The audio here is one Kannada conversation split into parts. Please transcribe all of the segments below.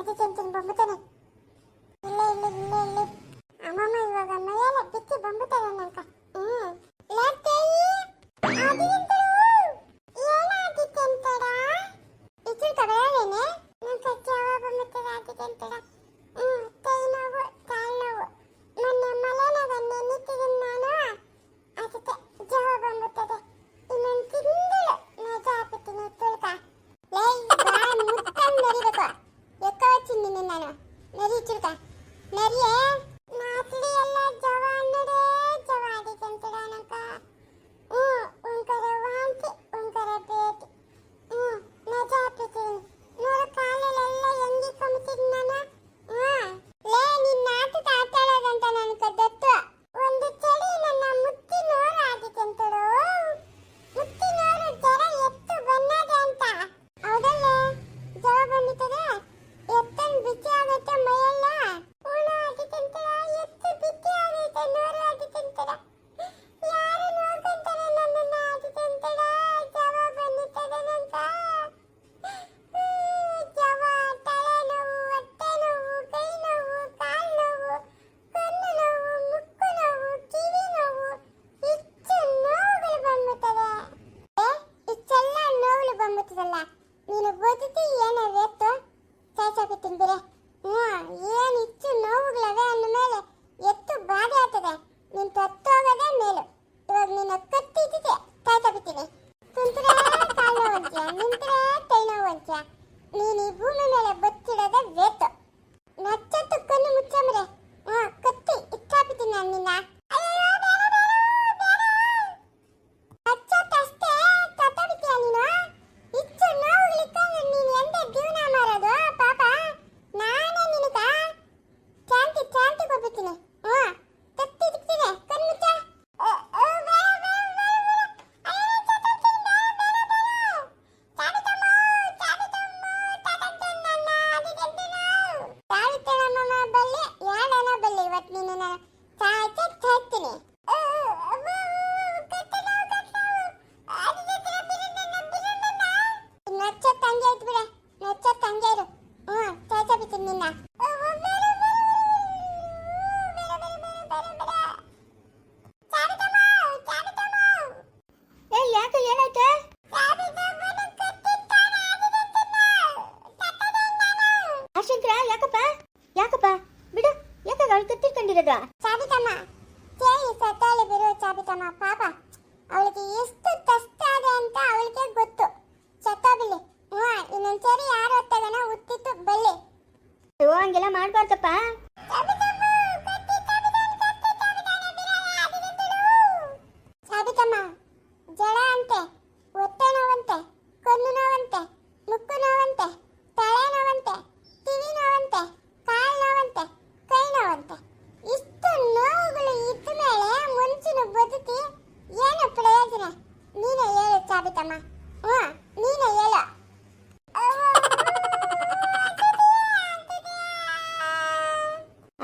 ಅದಕ್ಕೆ ತಿಂತೀನಿ ಬೊಂಬುತ್ತೇನೆ. ಸಾಬಿತಮ್ಮ ಪಾಪ ಅವಳಿಗೆ ಎಷ್ಟು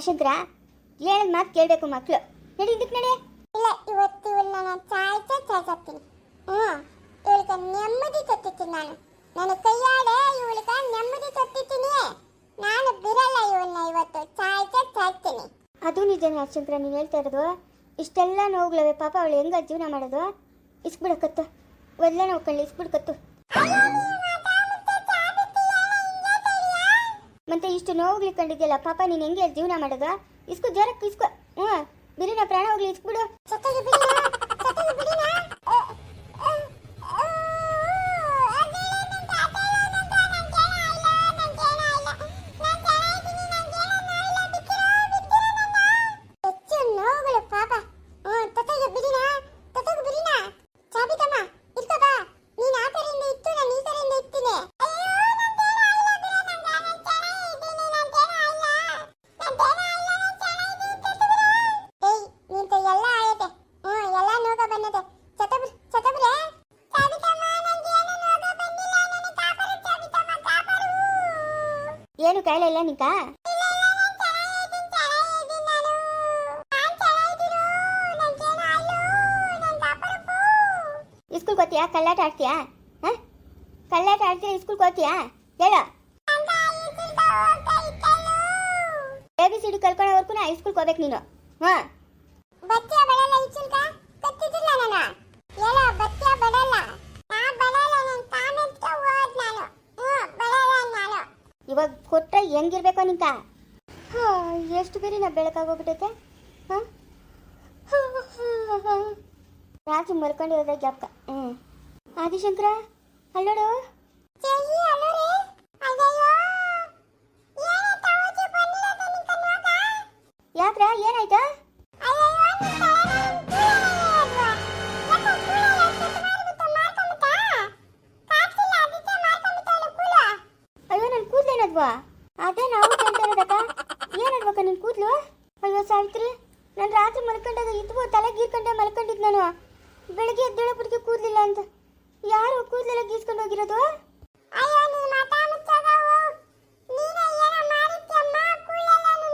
ಆಶಂಕರ ಹೇಳಿದ ಮಾತು ಕೇಳಬೇಕು ಮಕ್ಕಳು ನಡಿ ಇದಕ್ಕೆ ನಡಿ. ಇಲ್ಲ ಇವತ್ತು ಇವಳನ್ನ ನಾನು ಚಾಯ್ಸೇ ಚಾಯ್ಸಾಕ್ತೀನಿ ಹ್ಞೂ ಇವಳಿಗೆ ನೆಮ್ಮದಿ ತತ್ತಿದ್ದೀನಿ ನಾನು. ನನ್ನ ಕೈಯಾಡೆ ಇವಳಿಗೆ ನೆಮ್ಮದಿ ತತ್ತಿದ್ದೀನಿ ನಾನು ಬಿರಲ್ಲ ಇವಳನ್ನ ಇವತ್ತು. ಚಾಯ್ಸೇ ಚಾಯ್ತೀನಿ ಅದು ನಿಜನೇ ಆಶಂಕರ ನೀನು ಹೇಳ್ತಾ ಇರೋದು? ಇಷ್ಟೆಲ್ಲ ನೋವುಗಳವೆ ಪಾಪ ಅವಳು ಹೆಂಗ ಜೀವನ ಮಾಡೋದು? ಇಸ್ಬಿಡಕತ್ತು ಒದ್ಲ ನೋವು ಕಳ್ಳಿ ಇಸ್ಬಿಡ್ಕತ್ತು ಮತ್ತೆ ಇಷ್ಟು ನೋವುಗಳು ಕಂಡಿದ್ಯಲ್ಲ, ಪಾಪ ನೀನು ಹೆಂಗೆ ಜೀವನ ಮಾಡೋದು? ಇಸ್ಕು ಜ್ವರಕ್ಕೆ ಇಸ್ಕೊ ಹ್ಞೂ ಬಿರಿನ ಪ್ರಾಣ ಹೋಗ್ಲಿ ಇಸ್ಬಿಡು ಅಲ್ಲೋ ಇಲ್ಲ ನಿಕ ಇಸ್ಕೂಲ್ ಹೋಗ್ತೀಯಾ? ಕಳ್ಳಾಟ ಆಡ್ತೀಯಾ? ಹಾಂ? ಕಳ್ಳಾಟ ಆಡ್ತೀಯಾ? ಇಸ್ಕೂಲ್ ಹೋಗ್ತೀಯಾ? ಹೇಳು. ಎ ಬಿ ಸಿ ಕಲ್ಕೊಳ್ಳೋವರೆಗೂ ನಾ ಇಸ್ಕೂಲ್ಗೆ ಹೋಗ್ಬೇಕು ನೀನು? ಹಾಂ ಬತ್ತಿಯ ಬಡಲ್ಲ ಇಚ್ಚುಲ್ಕ ಕತ್ತಿದ್ದಿಲ್ಲ ನಾನು ಹೇಳೋ ಬತ್ತಿಯ ಬಡಲ್ಲ ನಾ ಬಡಲ್ಲ ನಾನು ತಾಮೆತ್ಕ ಹೋದ್ ನಾನು ಹ್ಞೂ ಬಡಲ್ಲ ನಾನು ಇವಾಗ ಕೊಟ್ಟರೆ ಹೆಂಗಿರ್ಬೇಕು ನಿಂಕ ಹಾಂ ಎಷ್ಟು ಬೇರೆ ನಾ ಬೆಳಕಾಗೋಗ್ಬಿಟ್ಟೈತೆ ಹಾಂ? ರಾತ್ರಿ ಮರ್ಕೊಂಡಿರೋದ ಜ್ಞಾಪಕ ಹ್ಞೂ ಆದಿಶಂಕರ ಅಲ್ಲೋಡು ಯಾಕ್ರ ಅಲ್ಲೋರಿ ಕೂದಲೇನದ್ವಾ ಅದೇ ನಾವು ಕೇಳ್ತಾ ಏನಲ್ವಕ್ಕ ನಿನ್ನ ಕೂದ್ಲು? ಅಯ್ಯೋ ಸಾವಿತ್ರಿ, ನಾನು ರಾತ್ರಿ ಮಲ್ಕೊಂಡಾಗ ಇದ್ವೋ, ತಲೆ ಗೀರ್ಕೊಂಡೆ ಮಲ್ಕೊಂಡಿದ್ ನಾನು. ಬೆಳಗ್ಗೆ ಎದ್ದೇಳೋಪಟ್ಟಿಗೆ ಕೂದಲಿಲ್ಲ ಅಂತ. ಯಾರು ಕೂದಲೆಲ್ಲ ಗೀಸ್ಕೊಂಡು ಹೋಗಿರೋದು? ಅಯ್ಯೋ ನೀ ಮಾತಾ ಮುಚ್ಚೋದವು ನೀನೇ ಏನೋ ಮಾಡಿದ್ಯಮ್ಮ ಕೂಳೆಲ್ಲನೂ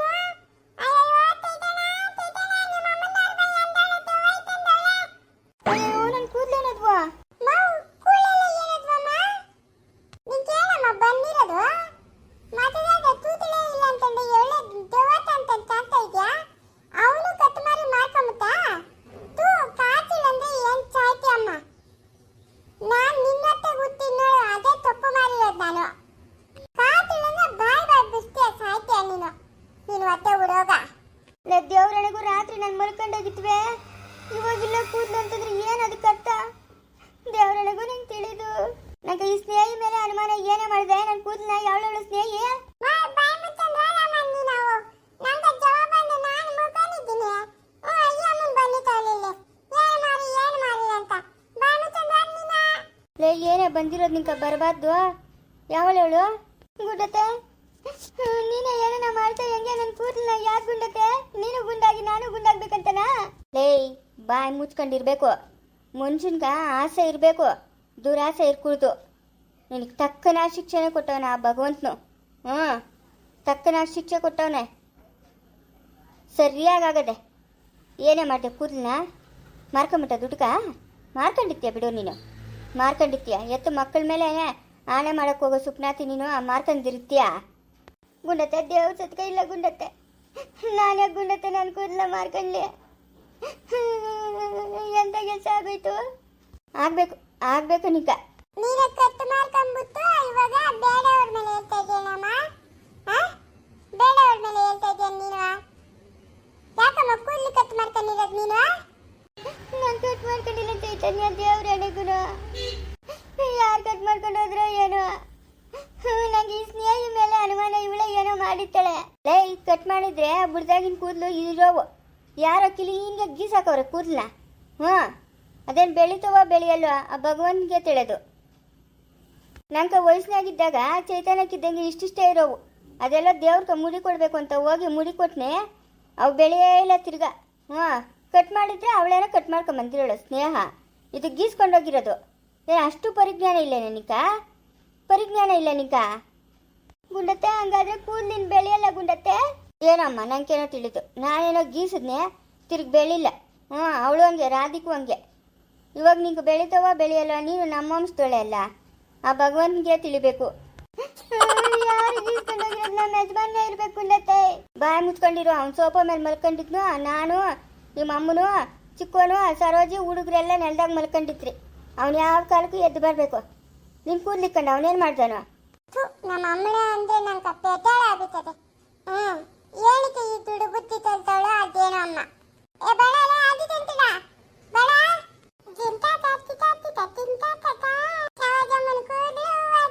ಅಯ್ಯಯ್ಯೋ ತೈತನ ತೈತನ ನಿಮ್ಮ ಅಮ್ಮನ ಅರ್ಧ ಎಂದಾಳದ್ದು ಹೋಯ್ತಂದವಳೆ ಅಯ್ಯೋ ನನ್ನ ಕೂದಲೇನದ್ವಾ ಮೌ ಕೂಳೆಲ್ಲ ಏನದ್ವಮ್ಮ ನಿಂಗೇನಮ್ಮ ಬಂದಿರೋದು ಮದುವೆಗೆ ತೂತಲೇ ಇಲ್ಲ ಅಂತಂದು ಒಳ್ಳೆ ದೇವತ ಅಂತ ಅಂತ ಇದ್ಯಾ ಅವನು ಕತ್ಮಾರಿ ಮಾಡ್ಕೊಂಬಿಟ್ಟ ತೂ ಕಾಚಿಲ್ಲ ಅಂದ್ರೆ ಏನ್ ಚಾಯ್ತಿ ಅಮ್ಮ ನಾನ್ ನಿನ್ನತ್ತೆ ಗೊತ್ತಿ ನೋಡು ಅದೇ ತಪ್ಪು ಮಾಡಿರೋದು ನಾನು ಕಾಚಿಲ್ಲಂದ್ರೆ ಬಾಯ್ ಬಾಯ್ ಬಿಡ್ತೀಯ ಸಾಯ್ತೀಯ ನೀನು ನೀನು ಹೊಟ್ಟೆ ಉಡೋಗ ಲೇ ದೇವ್ರನೆಗೂ ರಾತ್ರಿ ನಾನು ಮಲ್ಕೊಂಡೋಗಿತ್ವೆ ಇವಾಗಿಲ್ಲ ಕೂದಲು ಅಂತಂದ್ರೆ ಏನು ಅದಕ್ಕೆ ಅರ್ಥ ದೇವ್ರನೆಗೂ ನಂಗೆ ತಿಳಿದು ನಂಗೆ ಈ ಸ್ನೇಹಿ ಮೇಲೆ ಅನುಮಾನ ಏನೇ ಮಾಡಿದೆ ನನ್ನ ಕೂದಲನ್ನ ಯಾವಳು ಸ್ನೇಹಿ? ಏನು ಬಂದಿರೋದು ನಿಂಕ ಬರಬಾರ್ದು. ಯಾವಳವಳು ಗುಂಡತೆ. ನೀನೇ ಏನೇನ ಮಾಡ್ತಾ ಹೆಂಗೆ ನನ್ನ ಕೂದಲನ್ನ ಯಾಕೆ ಗುಂಡತೆ? ನೀನು ಗುಂಡಾಗಿ ನಾನು ಗುಂಡಾಗ್ಬೇಕಂತನಾ? ಲೇಯ್ ಬಾಯ್ ಮುಚ್ಕೊಂಡಿರ್ಬೇಕು. ಮನುಷ್ಯನ್ಗ ಆಸೆ ಇರಬೇಕು. ದುರಾಸೆ ಇರ್ಕೂಡ್ದು. ನಿನಗೆ ತಕ್ಕನ ಶಿಕ್ಷೆನೇ ಕೊಟ್ಟವನ ಆ ಭಗವಂತನು. ಹ್ಞೂ, ತಕ್ಕನ ಶಿಕ್ಷೆ ಕೊಟ್ಟವನೆ. ಸರಿಯಾಗದೆ ಏನೇ ಮಾಡಿದೆ ಕೂದಲನ್ನ ಮಾರ್ಕೊಂಬಿಟ್ಟ ದುಡ್ಕ? ಮಾರ್ಕೊಂಡಿರ್ತೀಯ ಬಿಡು ನೀನು. ಮಾರ್ಕೊಂಡಿರ್ತೀಯ ಎತ್ತು ಮಕ್ಕಳ ಮೇಲೆ ಆಣೆ ಮಾಡೋಕ್ಕೆ ಹೋಗೋ ಸುಪ್ನಾತಿ ನೀನು ಮಾರ್ಕೊಂಡಿರ್ತೀಯ? ಗುಂಡತ್ತೆ, ದೇವ್ರ ಸತ್ಕ ಇಲ್ಲ ಗುಂಡತ್ತೆ. ನಾನೇ ಗುಂಡತ್ತೆ ನಾನು ಕೂದಲ ಮಾರ್ಕೊಂಡ್ಲಿ? ಎಂತ ಕೆಲಸ ಆಗೋಯ್ತು? ಆಗ್ಬೇಕು ಆಗ್ಬೇಕು ನಿಕ ನೀನು ಕಟ್ ಮಾಡ್ಕೊಂಡ್ಬಿಟ್ಟು ಇವಾಗ ಬೇಡವ್ರ ಮೇಲೆ ಹೇಳ್ತಾ ಇದ್ದೀನಮ್ಮ ಹಾ ಬೇರೆಯವ್ರ ಮೇಲೆ ಹೇಳ್ತಾ ಕಟ್ ನೀನು ಯಾಕಮ್ಮ ಕೂದಲು ಕಟ್ ಮಾಡ್ಕೊಂಡಿರೋದು ನೀನು? ಚೈತನ್ಯ, ದೇವ್ರ ಎಣೆಗೂ ಯಾರು ಕಟ್ ಮಾಡ್ಕೊಂಡು ಹೋದ್ರೋ ಏನೋ? ನಂಗೆ ಈ ಸ್ನೇಹಿ ಮೇಲೆ ಅನುಮಾನ ಇವಳೆ ಏನೋ ಮಾಡಿರ್ತಾಳೆ. ಲೇ ಕಟ್ ಮಾಡಿದ್ರೆ ಬುಡ್ದಾಗಿನ ಕೂದಲು ಇರೋವು. ಯಾರೋ ಕ್ಲೀನ್ಗೆ ಗೀಸಾಕವ್ರೆ ಕೂದಲ ಹ್ಞೂ ಅದೇನು ಬೆಳಿತವ ಬೆಳೆಯಲ್ವ ಆ ಭಗವಂತನಿಗೆ ತಿಳಿದು. ನಂಗೆ ವಯಸ್ಸಿನಾಗಿದ್ದಾಗ ಚೈತನ್ಯಕ್ಕಿದ್ದಂಗೆ ಇಷ್ಟಿಷ್ಟೇ ಇರೋವು. ಅದೆಲ್ಲ ದೇವ್ರಿಗೆ ಮುಡಿ ಕೊಡಬೇಕು ಅಂತ ಹೋಗಿ ಮುಡಿ ಕೊಟ್ನೆ, ಅವು ಬೆಳೆಯೇ ಇಲ್ಲ ತಿರ್ಗಾ. ಹಾಂ ಕಟ್ ಮಾಡಿದ್ರೆ ಅವಳೇನೋ ಕಟ್ ಮಾಡ್ಕೊಂಬಂದಿರೋಳು ಸ್ನೇಹ. ಇದು ಗೀಸ್ಕೊಂಡೋಗಿರೋದು ಏನು ಅಷ್ಟು ಪರಿಜ್ಞಾನ ಇಲ್ಲ ನಿಕ ಪರಿಜ್ಞಾನ ಇಲ್ಲ ನಿಕ ಗುಂಡತ್ತೆ, ಹಂಗಾದ್ರೆ ಕೂದಲಿನ ಬೆಳೆಯಲ್ಲ ಗುಂಡತ್ತೆ? ಏನಮ್ಮ, ನಂಗೇನೋ ತಿಳಿತು ನಾನೇನೋ ಗೀಸಿದ್ನೆ, ತಿರ್ಗಿ ಬೆಳಿಲ್ಲ. ಹ್ಞೂ ಅವಳು ಹಂಗೆ, ರಾಧಿಕು ಹಂಗೆ. ಇವಾಗ ನಿಂಗೆ ಬೆಳಿತಾವ ಬೆಳೆಯಲ್ಲ ನೀನು ನಮ್ಮ ಅಲ್ಲ. ಆ ಭಗವಂತನಿಗೆ ತಿಳಿಬೇಕು. ನಮ್ಮ ಯಜಮಾನ ಇರ್ಬೇಕು ಬಾಯ ಬಾಯಿ ಮುಚ್ಕೊಂಡಿರು. ಅವ್ನ ಸೋಫಾ ಮೇಲೆ ಮಲ್ಕೊಂಡಿದ್ನು. ನಾನು ನಿಮ್ಮ ಅಮ್ಮನು, ಚಿಕ್ಕವನು, ಸರೋಜಿ ಹುಡುಗರೆಲ್ಲ ನೆಲದಾಗ ಮಲ್ಕೊಂಡಿದ್ರಿ. ಅವ್ನು ಯಾವ ಕಾಲಕ್ಕೂ ಎದ್ದು ಬರಬೇಕು. ನಿಮ್ ಕೂದ್ಲಿಕ್ಕಂಡು ಅವನೇನು ಮಾಡ್ದಾನು? ನಮ್ಮ ಅಮ್ಮನ ಅಂದ್ರೆ ನಂಗೆ ಪೆಟ್ಟಾಳ ಆಗುತ್ತದೆ ಹ್ಮ್, ಏನಕ್ಕೆ ಈ ದುಡು ಬುದ್ಧಿ ಅದೇನೋ ಅಮ್ಮ. ಏ, ಬಡ ಆದಿದಂತಿಡ ಬಡ, ಜಿಂತಾ ತತ Hocamın kuyruğu var.